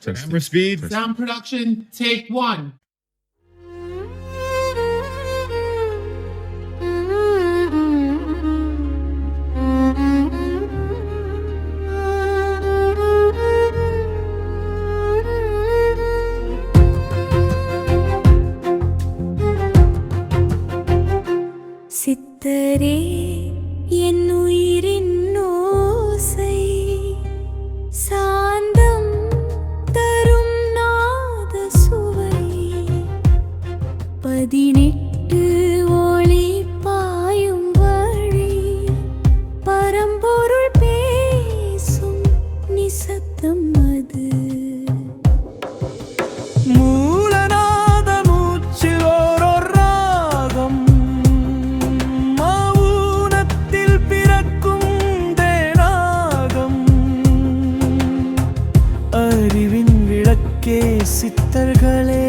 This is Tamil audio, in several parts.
Camera speed. Sound production, take one. பதினெட்டு ஒளி பாயும் வழி பரம்பொருள் பேசும் நிசத்தம் அது. அறிவின் விளக்கே சித்தர்களே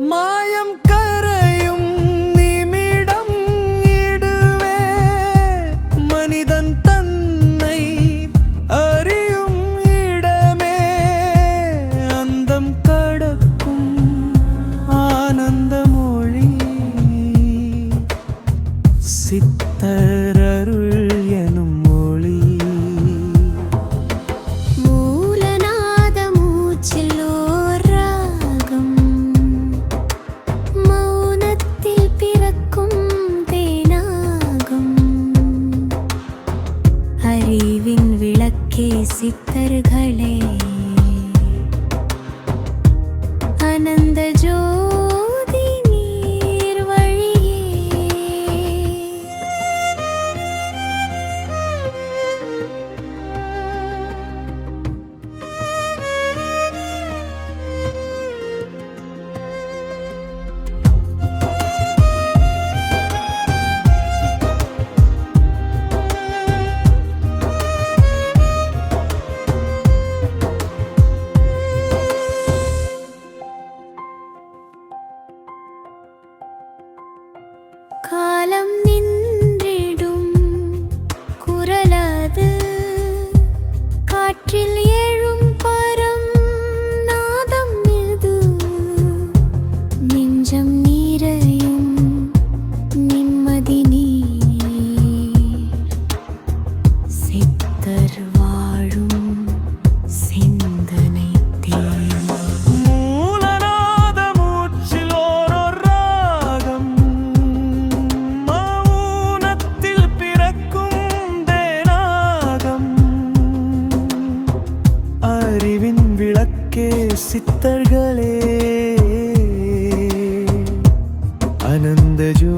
My விளக்கே சித்தர்களே. அனந்த ஜோதி